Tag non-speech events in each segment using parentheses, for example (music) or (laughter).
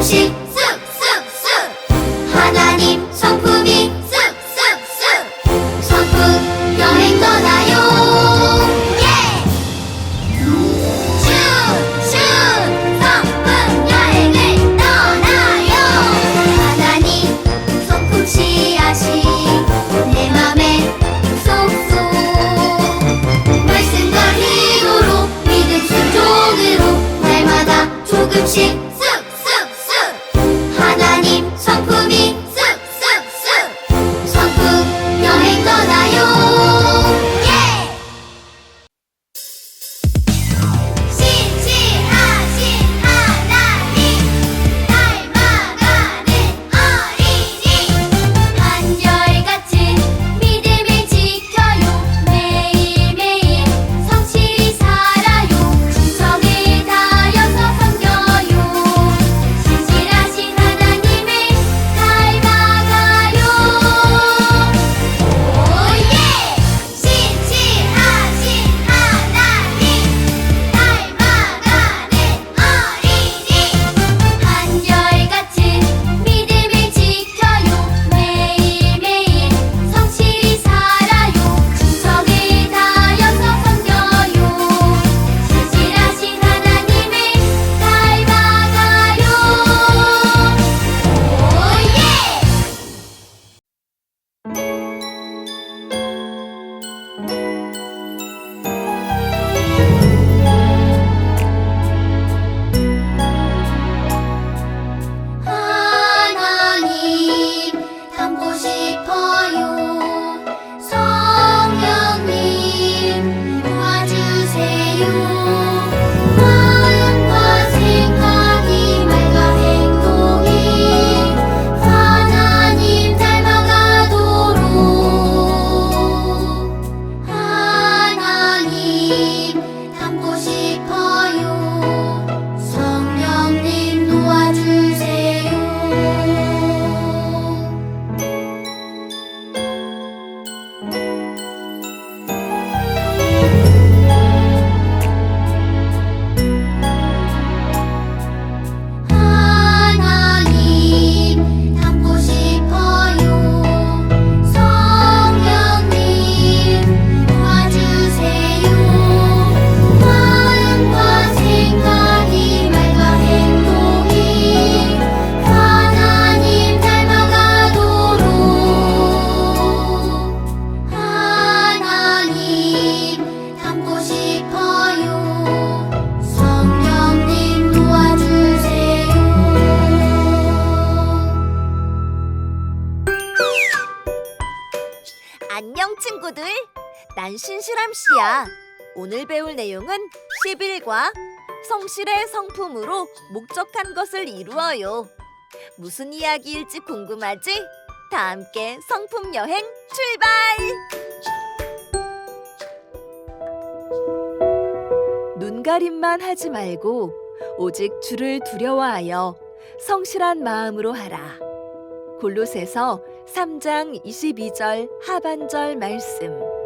心。 오늘 배울 내용은 11과 성실의 성품으로 목적한 것을 이루어요. 무슨 이야기일지 궁금하지? 다 함께 성품 여행 출발! 눈가림만 하지 말고 오직 주를 두려워하여 성실한 마음으로 하라. 골로새서 3장 22절 하반절 말씀.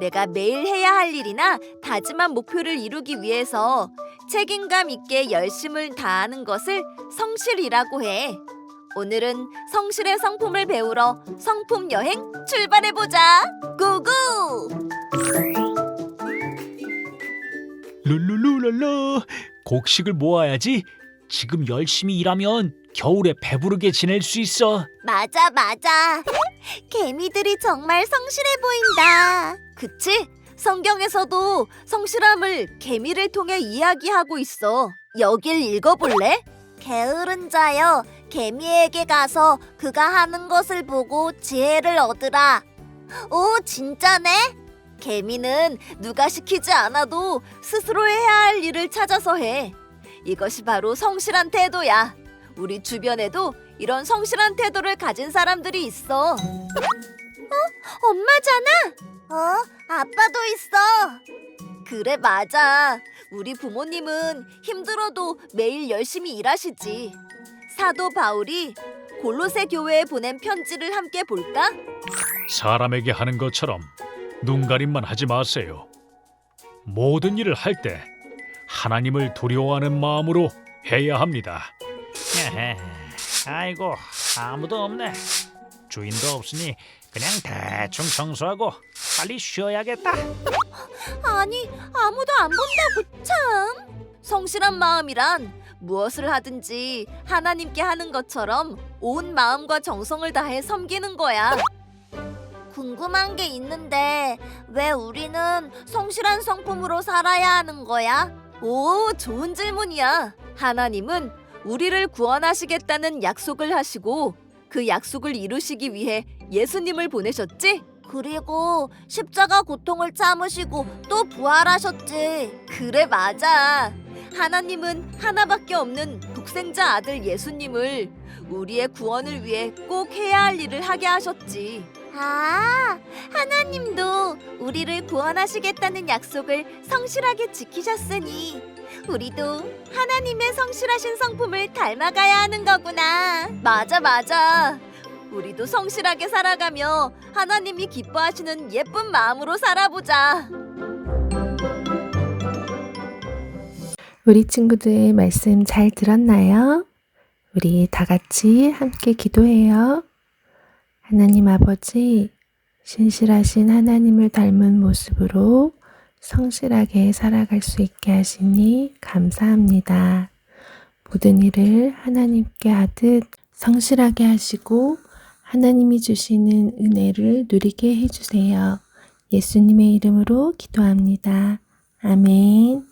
내가 매일 해야 할 일이나 다짐한 목표를 이루기 위해서 책임감 있게 열심을 다하는 것을 성실이라고 해. 오늘은 성실의 성품을 배우러 성품 여행 출발해 보자. 고고! 룰루루랄라 곡식을 모아야지 지금 열심히 일하면 겨울에 배부르게 지낼 수 있어 맞아, 맞아. (laughs) 개미들이 정말 성실해 보인다. 그치? 성경에서도 성실함을 개미를 통해 이야기하고 있어. 여길 읽어볼래? 게으른 자여, 개미에게 가서 그가 하는 것을 보고 지혜를 얻으라. 오, 진짜네? 개미는 누가 시키지 않아도 스스로 해야 할 일을 찾아서 해. 이것이 바로 성실한 태도야. 우리 주변에도 이런 성실한 태도를 가진 사람들이 있어. 어? 엄마잖아? 어? 아빠도 있어. 그래, 맞아. 우리 부모님은 힘들어도 매일 열심히 일하시지. 사도 바울이 골로새 교회에 보낸 편지를 함께 볼까? 사람에게 하는 것처럼 눈가림만 하지 마세요 모든 일을 할 때 하나님을 두려워하는 마음으로 해야 합니다 에헤, (laughs) 아이고 아무도 없네 주인도 없으니 그냥 대충 청소하고 빨리 쉬어야겠다 아니, 아무도 안 본다고 참. 성실한 마음이란 무엇을 하든지 하나님께 하는 것처럼 온 마음과 정성을 다해 섬기는 거야. 궁금한 게 있는데 왜 우리는 성실한 성품으로 살아야 하는 거야? 오, 좋은 질문이야. 하나님은 우리를 구원하시겠다는 약속을 하시고 그 약속을 이루시기 위해 예수님을 보내셨지? 그리고 십자가 고통을 참으시고 또 부활하셨지. 그래 맞아. 하나님은 하나밖에 없는 독생자 아들 예수님을 우리의 구원을 위해 꼭 해야 할 일을 하게 하셨지. 아, 하나님도 우리를 구원하시겠다는 약속을 성실하게 지키셨으니 우리도 하나님의 성실하신 성품을 닮아가야 하는 거구나. 맞아, 맞아. 우리도 성실하게 살아가며 하나님이 기뻐하시는 예쁜 마음으로 살아보자. 우리 친구들 말씀 잘 들었나요? 우리 다 같이 함께 기도해요. 하나님 아버지, 신실하신 하나님을 닮은 모습으로 성실하게 살아갈 수 있게 하시니 감사합니다. 모든 일을 하나님께 하듯 성실하게 하시고 하나님이 주시는 은혜를 누리게 해주세요. 예수님의 이름으로 기도합니다. 아멘.